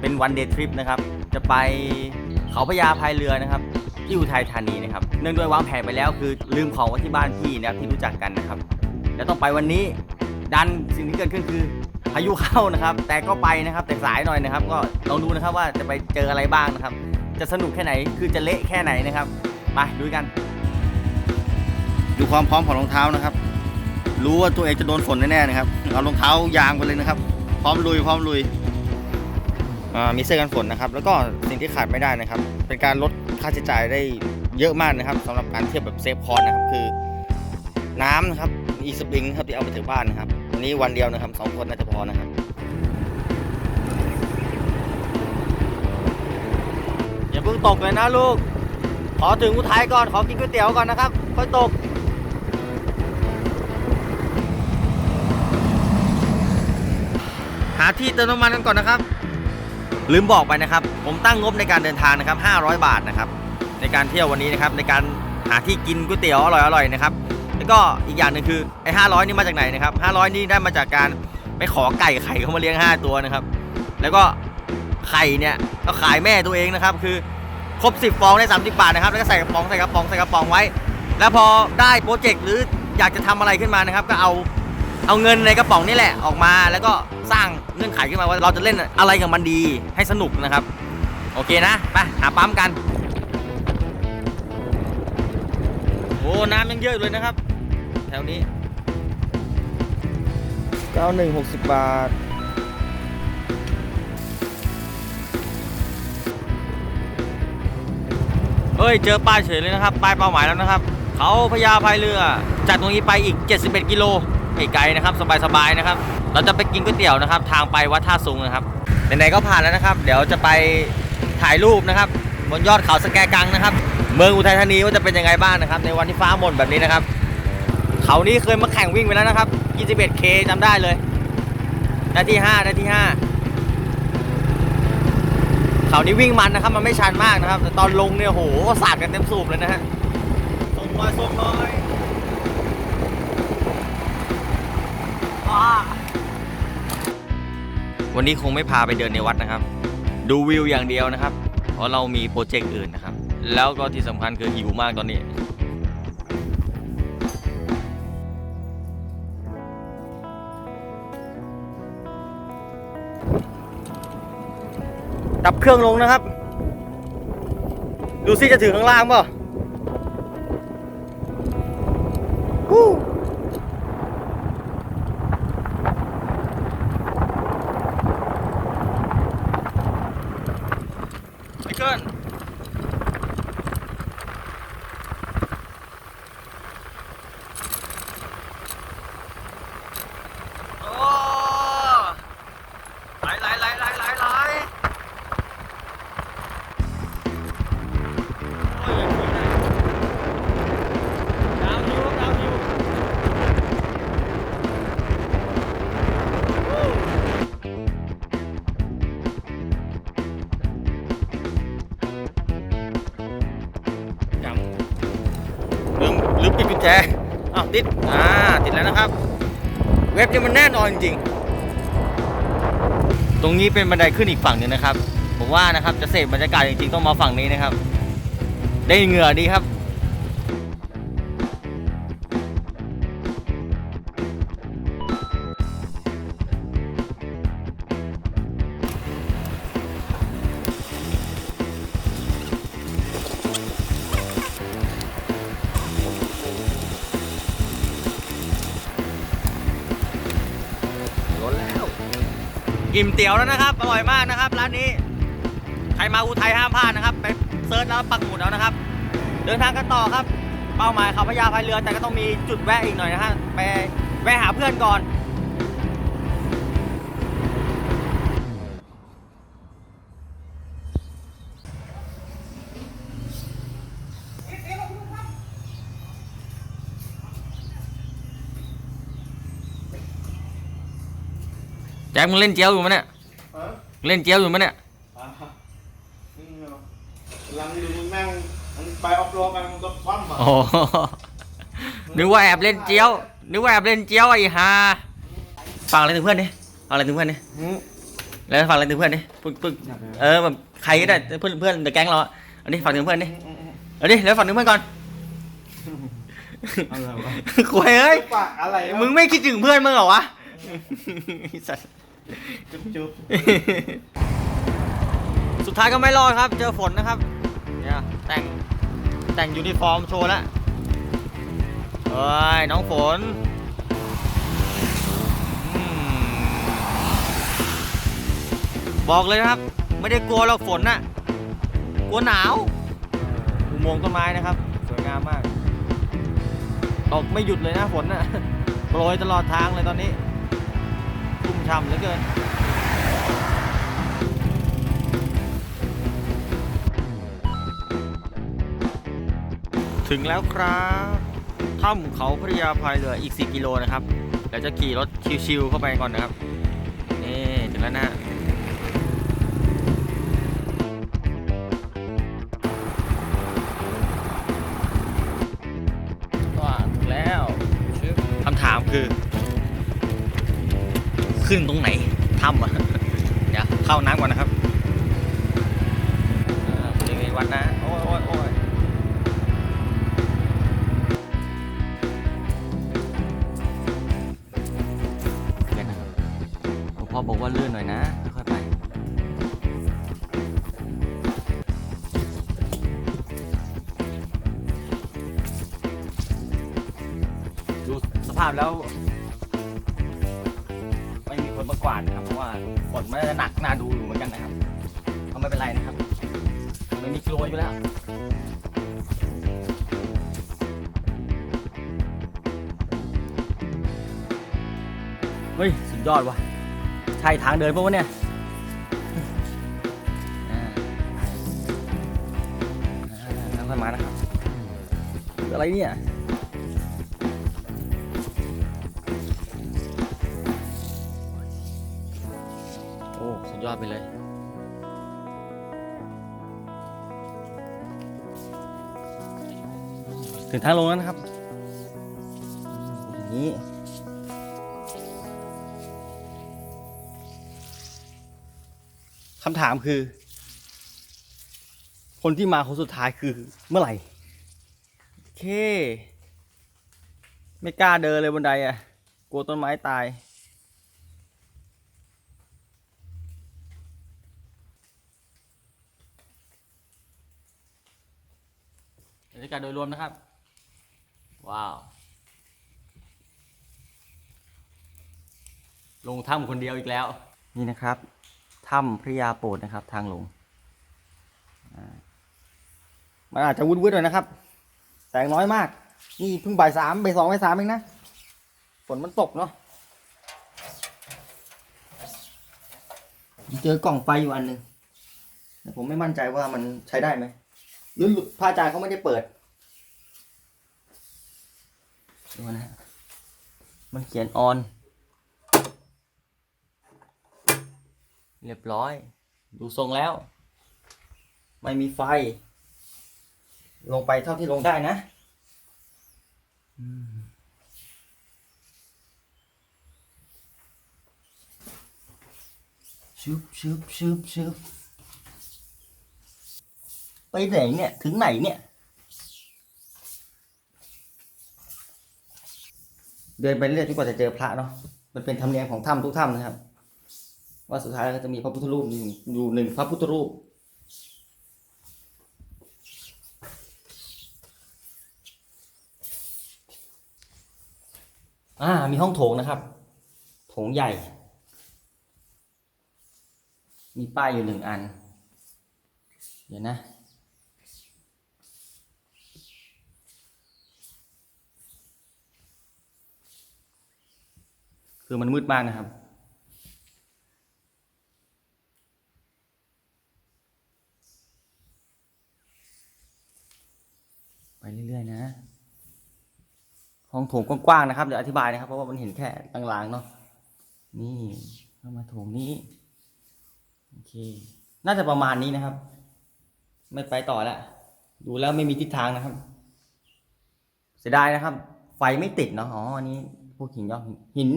เป็นวันเดย์ทริปนะครับ จะไปเขาพญาพายเรือนะครับ ที่อุทัยธานีนะครับ เนื่องด้วยวางแผนไปแล้วคือลืมของไว้ที่บ้านพี่นะครับที่รู้จักกันนะครับ แล้วต้องไปวันนี้ ดันสิ่งที่เกิดขึ้นคือพายุเข้านะครับ แต่ก็ไปนะครับ แต่สายหน่อยนะครับ ก็ลองดูนะครับว่าจะไปเจออะไรบ้างนะครับ จะสนุกแค่ไหนคือจะเละแค่ไหนนะครับไปดูกัน ดูความพร้อมของรองเท้านะครับ รู้ว่าตัวเองจะโดนฝนแน่ๆนะครับเอารองเท้ายางไปเลยนะครับ พร้อมลุยพร้อมลุย มีเสื้อกันฝนนะครับ แล้วก็สิ่งที่ขาดไม่ได้นะครับ เป็นการลดค่าใช้จ่ายได้เยอะมากนะครับสำหรับการเที่ยวแบบเซฟคอร์สนะครับคือน้ำนะครับอีสปริงครับที่เอาไปถึงบ้านนะครับวันนี้วันเดียวนะครับสองคนน่าจะพอนะครับอย่าเพิ่งตกเลยนะลูก ขอถึงอุทัยก่อน ขอกินก๋วยเตี๋ยวก่อนนะครับ ค่อยตกหาที่เติมน้ำมันกันก่อนนะครับ ลืมบอกไปนะครับ ผมตั้งงบในการเดินทางนะครับ 500 บาทนะครับ ในการเที่ยววันนี้นะครับในการหาที่กินก๋วยเตี๋ยวอร่อยๆนะครับแล้วก็อีกอย่างหนึ่งคือไอ้500 นี่มาจากไหนนะครับ 500 นี่ได้มาจากการไปขอไก่ไข่เขามาเลี้ยง 5 ตัวนะครับ แล้วก็ไข่เนี่ยก็ขายแม่ตัวเองนะครับ คือครบ 10 ฟองได้ 30 บาทนะครับ แล้วก็ใส่กระป๋องใส่กระป๋องใส่กระป๋องไว้ แล้วพอได้โปรเจกต์หรืออยากจะทำอะไรขึ้นมานะครับ ก็เอา เอาเงินในกระป๋องนี่แหละออกมา แล้วก็สร้างเงื่อนไขขึ้นมาว่าเราจะเล่นอะไรกับมันดีให้สนุกนะครับ โอเคนะไปหาปั๊มกัน โอ้น้ำยังเยอะอยู่เลยนะครับ แถวนี้เก้าหนึ่งหกสิบบาทเฮ้ย เจอป้ายเฉยเลยนะครับ ป้ายเป้าหมายแล้วนะครับ เขาพญาพายเรือ จากตรงนี้ไปอีก 71 กิโล ไกลนะครับ สบายๆนะครับ เราจะไปกินก๋วยเตี๋ยวนะครับ ทางไปวัดท่าซุงนะครับไหนๆก็ผ่านแล้วนะครับ เดี๋ยวจะไปถ่ายรูปนะครับ บนยอดเขาสแกกังนะครับ เมืองอุทัยธานีว่าจะเป็นยังไงบ้างนะครับ ในวันที่ฟ้าหม่นแบบนี้นะครับ เขานี้เคยมาแข่งวิ่งไปแล้วนะครับ 21K จำได้เลยนาที5นาที5เขานี้วิ่งมันนะครับ มันไม่ชันมากนะครับ แต่ตอนลงเนี่ยโหสาดกันเต็มสูบเลยนะฮะส่งหน่อยส่งน่อย วันนี้คงไม่พาไปเดินในวัดนะครับ ดูวิวอย่างเดียวนะครับ เพราะเรามีโปรเจกต์อื่นนะครับ แล้วก็ที่สำคัญคือหิวมากตอนนี้ ดับเครื่องลงนะครับ ดูซิจะถึงข้างล่างเปล่า ว็บนี้มันแน่นอนจริงๆตรงนี้เป็นบันไดขึ้นอีกฝั่งหนึ่งนะครับ ผมว่านะครับจะเสพบรรยากาศจริงๆต้องมาฝั่งนี้นะครับ ได้เหงื่อดีครับ ตี๋ยวแล้วนะครับ อร่อยมากนะครับ ร้านนี้ ใครมาอุทัยห้ามพลาดนะครับ ไปเซิร์ชแล้วปักหมุดแล้วนะครับ เดินทางกันต่อครับ เป้าหมายเขาพญาพายเรือแต่ก็ต้องมีจุดแวะอีกหน่อยนะฮะ ไปแวะหาเพื่อนก่อน จ็คมึงเล่นเจียวอยู่มั้ยเนี่ยฮะเล่นเจียวอยู่มั้ยเนี่ยอ่าฮะนี่เหรอลังดูแม่งมันไปออฟโรดไปมันก็คว่ำอะโอ้โหนึกว่าแอบเล่นเจียวนึกว่าแอบเล่นเจียวไอ้ห่าฟังอะไรถึงเพื่อนดิฟังอะไรถึงเพื่อนดิหืมแล้วฝากอะไรถึงเพื่อนดิปึ๊กปึ๊กเออแบบใครก็ได้เพื่อนเพื่อนเดอะแก๊งเราอะอันนี้ฝากถึงเพื่อนดิเอาดิแล้วฝากถึงเพื่อนก่อนอะไรวะคุยเอ้ย ปากอะไรวะ มึงไม่คิดถึงเพื่อนมึงเหรอวะ ไอ้สัส จุ๊บจุ๊บสุดท้ายก็ไม่รอดครับ เจอฝนนะครับ เนี่ยแต่งแต่งยูนิฟอร์มโชว์แล้วเฮ้ยน้องฝนอบอกเลยนะครับ ไม่ได้กลัวหรอกฝนน่ะกลัวหนาวอุโมงค์ต้นไม้นะครับ สวยงามมากตกไม่หยุดเลยนะฝนน่ะโปรยตลอดทางเลยตอนนี้ ช่ำเหลือเกินถึงแล้วครับถ้ำเขาพระยาพายเรืออีก 4 กิโลนะครับเดี๋ยวจะขี่รถชิวๆเข้าไปก่อนนะครับ นี่ ถึงแล้วนะ ขึ้นตรงไหนถ้ำอะเดี๋ยวเข้าน้ำก่อนนะครับอ่วัดนะ โอ้ยโอ้ยโอ้ยเดี๋ยวนะครับหลวงพ่อบอกว่าลื่นหน่อยนะค่อยไปดูสภาพแล้ว กวาดนะครับ เพราะว่าฝนมันจะหนักน่าดูอยู่เหมือนกันนะครับก็ไม่เป็นไรนะครับไม่มีกลัวอยู่แล้วเฮ้ยสุดยอดว่ะใช่ทางเดินปะวะเนี่ยอ่าอ่าค่อยมานะครับออะไรเนี่ย ยอดไปเลย ถึงทางลงแล้วนะครับ นี้คำถามคือ คนที่มาคนสุดท้ายคือเมื่อไหร่โอเค ไม่กล้าเดินเลยบนไดอะ กลัวต้นไม้ตาย รยากาศโดยรวมนะครับ ว้าว ลงถ้ำคนเดียวอีกแล้ว นี่นะครับถ้ำพระยาโปดนะครับ ทางลงมันอาจจะวุ้นๆหน่อยนะครับ แสงน้อยมาก นี่เพิ่งบ่ายสามบ่ายสองบ่ายสามเองนะฝนมันตกเนาะเจอกล่องไฟอยู่อันหนึ่งแต่ผมไม่มั่นใจว่ามันใช้ได้ไหม หรือพระอาจารย์เขาไม่ได้เปิดดูนะฮะมันเขียนออน เรียบร้อย ดูทรงแล้ว ไม่มีไฟ ลงไปเท่าที่ลงได้นะชุบชุบชุบชุบ ไปไหนเนี่ย ถึงไหนเนี่ย เดินไปเรื่อยจนกว่าจะเจอพระเนาะมันเป็นธรรมเนียมของถ้ำทุกถ้ำนะครับ ว่าสุดท้ายก็จะมีพระพุทธรูปอยู่หนึ่งพระพุทธรูปอ่ามีห้องโถงนะครับ โถงใหญ่ มีป้ายอยู่หนึ่งอัน เดี๋ยวนะ คือมันมืดมากนะครับ ไปเรื่อยๆนะ ห้องโถงกว้างๆนะครับ เดี๋ยวอธิบายนะครับ เพราะว่ามันเห็นแค่ลางๆเนาะ นี่เข้ามาโถงนี้โอเค น่าจะประมาณนี้นะครับ ไม่ไปต่อแล้ว ดูแล้วไม่มีทิศทางนะครับ เสียดายนะครับ ไฟไม่ติดเนาะ อ๋อ อันนี้พวกหินยอกหิน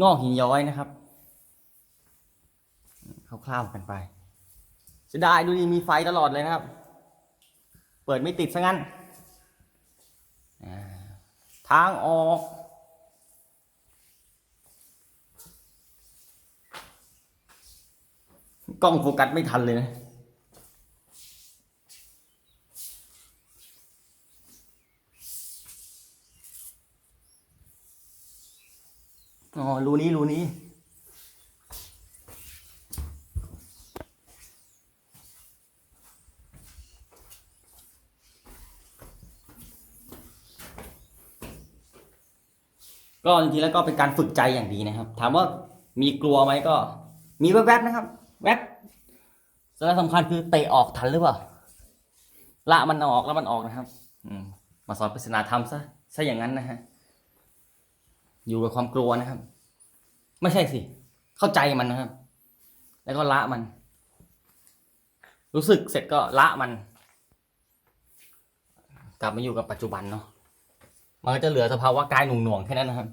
งอกหินย้อยนะครับคร่าวๆกันไปเสียดายดูดิมีไฟตลอดเลยนะครับ เปิดไม่ติดซะงั้น ทางออก กล้องโฟกัสไม่ทันเลยนะ อ๋อรูนี้รูนี้ก็จริงๆแล้วก็เป็นการฝึกใจอย่างดีนะครับ ถามว่ามีกลัวไหมก็ มีแวบๆนะครับ แวบสาระสำคัญคือเตะออกทันหรือเปล่าละมันออกแล้วมันออกนะครับ อืมมาสอนปริศนาธรรมซะซะอย่างนั้นนะฮะ อยู่กับความกลัวนะครับ ไม่ใช่สิ เข้าใจมันนะครับ แล้วก็ละมัน รู้สึกเสร็จก็ละมัน กลับมาอยู่กับปัจจุบันเนาะมันก็จะเหลือสภาวะกายหน่วงๆแค่นั้นนะครับ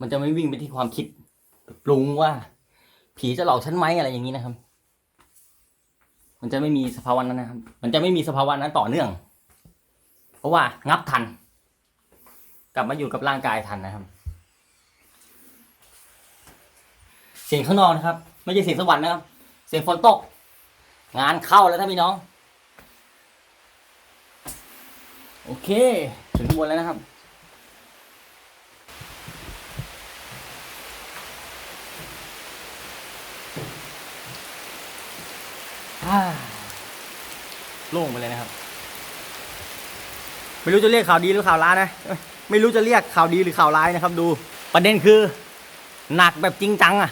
มันจะไม่วิ่งไปที่ความคิดปรุงว่า ผีจะหลอกฉันไหมอะไรอย่างนี้นะครับ มันจะไม่มีสภาวะนั้นนะครับ มันจะไม่มีสภาวะนั้นต่อเนื่อง เพราะว่างับทัน กลับมาอยู่กับร่างกายทันนะครับ เสียงข้างนอกนะครับ ไม่ใช่เสียงสวรรค์นะครับ เสียงฝนตก งานเข้าแล้วท่านพี่น้อง โอเค ถึงข้างบนแล้วนะครับโล่งไปเลยนะครับ ไม่รู้จะเรียกข่าวดีหรือข่าวร้ายนะ ไม่รู้จะเรียกข่าวดีหรือข่าวร้ายนะครับ ดู ประเด็นคือ หนักแบบจริงจังอะ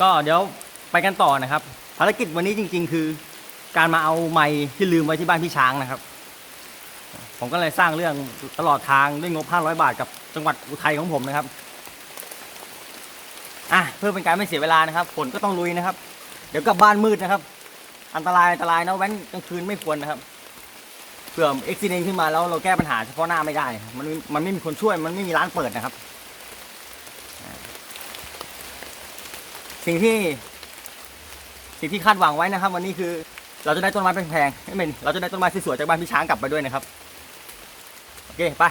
ก็เดี๋ยวไปกันต่อนะครับ ภารกิจวันนี้จริง ๆ คือ การมาเอาไม้ที่ลืมไว้ที่บ้านพี่ช้างนะครับ ผมก็เลยสร้างเรื่องตลอดทางด้วยงบ 500 บาทกับจังหวัดอุทัยของผมนะครับอะเพื่อเป็นการไม่เสียเวลานะครับฝนก็ต้องลุยนะครับ เดี๋ยวกลับบ้านมืดนะครับ อันตรายอันตรายนะแว้นกลางคืนไม่ควรนะครับเผื่อเอุบิเหตุขึ้นมาแล้วเราแก้ปัญหาเฉพาะหน้าไม่ได้ มันมันไม่มีคนช่วยมันไม่มีร้านเปิดนะครับอ่า สิ่งที่ สิ่งที่คาดหวังไว้นะครับ วันนี้คือ เราจะได้ต้นไม้แพงๆไม่เป็นเราจะได้ต้นไม้สวยๆจากบ้านพี่ช้างกลับไปด้วยนะครับโอเคไป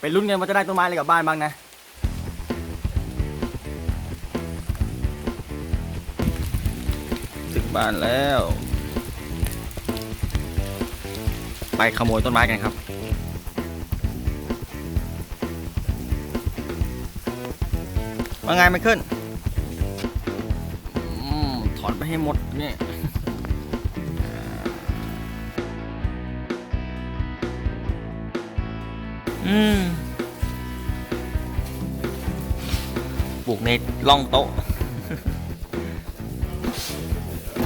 ไปลุ้นกันว่าจะได้ต้นไม้อะไรกลับบ้านบ้างนะถึงบ้านแล้ว ไปขโมยต้นไม้กันครับว่าไงไม่ขึ้น อนไปให้หมดเนี่ยอืมปลูกในร่องโต๊ะ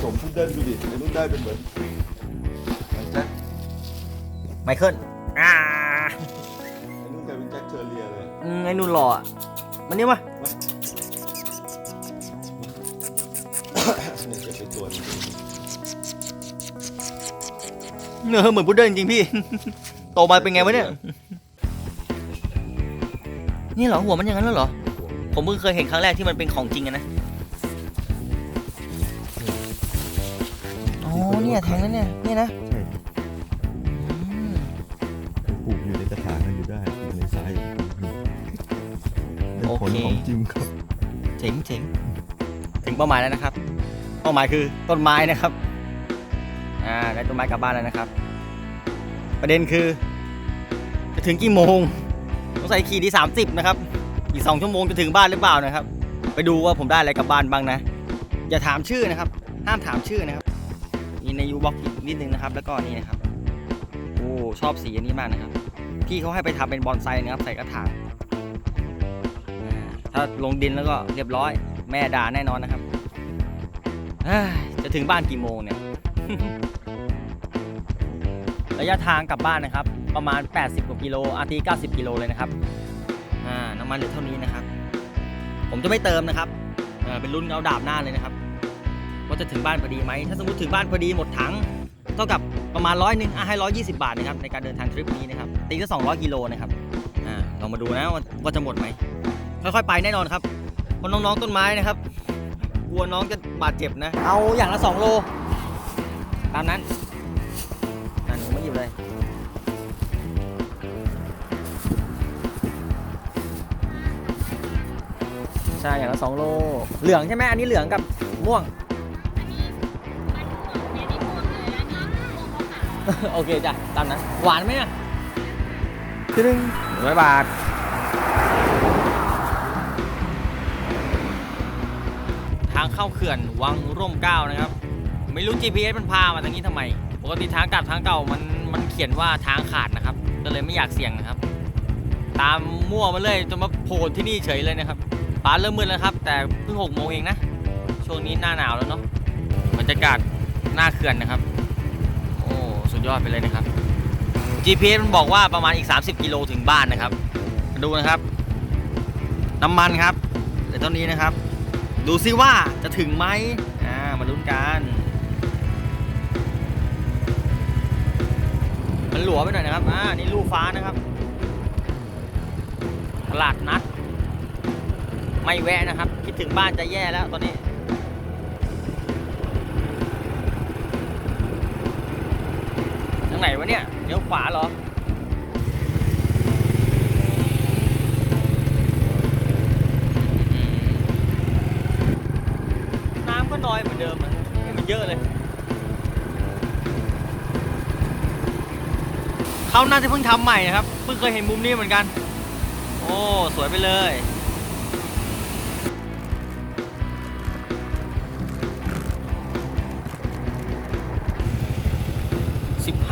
ผมพูดได้ดูดิไอ้นุ่นได้เป็นเหมือนเหมือนแจ็คไมเคิลอ่าไอ้นุ่นกลายเป็นแจ็คเชอร์เรียเลยอืมไอ้นุ่นหล่ออะมันนี่วะ วนี้เนื้อเหมือนพุดเดิ้ลจริงๆพี่ โตมาเป็นไงวะเนี่ย นี่เหรอหัวมันอย่างนั้นแล้วเหรอ ผมเพิ่งเคยเห็นครั้งแรกที่มันเป็นของจริงอะนะ อ๋อเนี่ยแทงแล้วเนี่ยเนี่ยนะใช่อืมปลูกอยู่ในกระถางนั่นอยู่ได้ปลูกในทรายเป็นโอผลเคของจริงครับ เจ๋งเจ๋งถึงเป้าหมายแล้วนะครับ เป้าหมายคือต้นไม้นะครับ อ่าได้ต้นไม้กลับบ้านแล้วนะครับ ประเด็นคือ จะถึงกี่โมงต้องใส่ขี่ดีสามสิบนะครับ อีกสองชั่วโมงจะถึงบ้านหรือเปล่านะครับ ไปดูว่าผมได้อะไรกลับบ้านบ้างนะ อย่าถามชื่อนะครับ ห้ามถามชื่อนะครับมีในยูบ็อกนิดนึงนะครับ แล้วก็นี่นะครับ โอ้ชอบสีอันนี้มากนะครับ พี่เขาให้ไปทำเป็นบอนไซนะครับใส่กระถางถ้าลงดินแล้วก็เรียบร้อย แม่ด่าแน่นอนนะครับ จะถึงบ้านกี่โมงเนี่ย ระยะทางกลับบ้านนะครับ ประมาณ 80กว่ากิโลอาที90 กิโลเลยนะครับน้ำมันเหลือเท่านี้นะครับ ผมจะไม่เติมนะครับเป็นรุ่นเอาดาบหน้าเลยนะครับว่าจะถึงบ้านพอดีไหมถ้าสมมติถึงบ้านพอดีหมดถังเท่ากับประมาณร้อยหนึ่งให้ร้อยยี่สิบาทนะครับในการเดินทางทริปนี้นะครับตีก็สองร้อยกิโลนะครับอ่าลองมาดูนะว่าจะหมดไหมค่อยๆไปแน่นอนครับเพราะน้องๆต้นไม้นะครับ กลัวน้องจะบาดเจ็บนะ เอาอย่างละสองโล ตามนั้นนั่นหนูไม่หยิบเลย ใช่ อย่างละสองโล เหลืองใช่ไหมอันนี้เหลืองกับม่วงอันนี้มันม่วงเนี่ยนี่ม่วงเลยแล้วนี่ม่วงขาวโอเคจ้ะ ตามนั้น หวานไหมอะคือหนึ่งร้อยบาทางเข้าเขื่อนวังร่มเก้านะครับ ไม่รู้ GPS มันพามาทางนี้ทำไม ปกติทางกลับทางเก่ามันมันเขียนว่าทางขาดนะครับ ก็เลยไม่อยากเสี่ยงนะครับ ตามมั่วมาเลยจนมาโผล่ที่นี่เฉยเลยนะครับฟ้าเริ่มมืดแล้วครับ แต่เพิ่งหกโมงเองนะ ช่วงนี้หน้าหนาวแล้วเนาะบรรยากาศหน้าเขื่อนนะครับ โอ้สุดยอดไปเลยนะครับ GPS มันบอกว่าประมาณอีก 30 กิโลถึงบ้านนะครับ ดูนะครับ น้ำมันครับเดี๋ยวเท่านี้นะครับ ดูซิว่าจะถึงไหมอ่ามาลุ้นกัน มันหลัวไปหน่อยนะครับ อ่า นี่ลูกฟ้านะครับ ตลาดนัด ไม่แวะนะครับ คิดถึงบ้านจะแย่แล้วตอนนี้ทางไหนวะเนี่ยเลี้ยวขวาเหรอ น้ำก็น้อย เหมือนเดิมนะไม่มันเยอะเลย เขาน่าจะเพิ่งทำใหม่นะครับ เพิ่งเคยเห็นมุมนี้เหมือนกัน โอ้ สวยไปเลย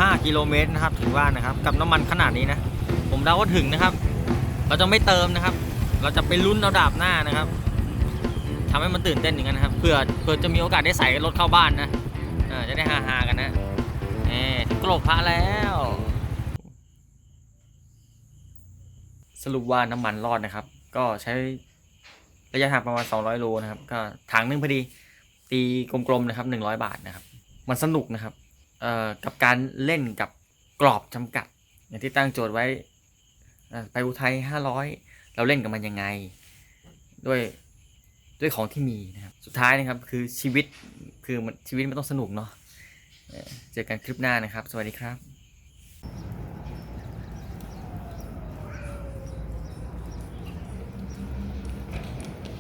15กิโลเมตรนะครับถึงบ้านนะครับ กับน้ำมันขนาดนี้นะ ผมเดาว่าถึงนะครับ เราจะไม่เติมนะครับ เราจะไปลุ้นเอาดาบหน้านะครับ ทำให้มันตื่นเต้นอย่างนั้นนะครับเผื่อเผื่อจะมีโอกาสได้ใส่รถเข้าบ้านนะจะได้ฮาๆกันนะเอถึงกรบพระแล้ว สรุปว่าน้ำมันรอดนะครับ ก็ใช้ระยะทางประมาณ 200 โลนะครับ ก็ถังนึงพอดีตีกลมๆนะครับ 100 บาทนะครับ มันสนุกนะครับกับการเล่นกับกรอบจำกัด อย่างที่ตั้งโจทย์ไว้ไปอุทัย500 เราเล่นกับมันยังไง ด้วย ด้วยของที่มีนะครับ สุดท้ายนะครับคือชีวิตคือชีวิตมันต้องสนุกเนาะเจอกันคลิปหน้านะครับ สวัสดีครับ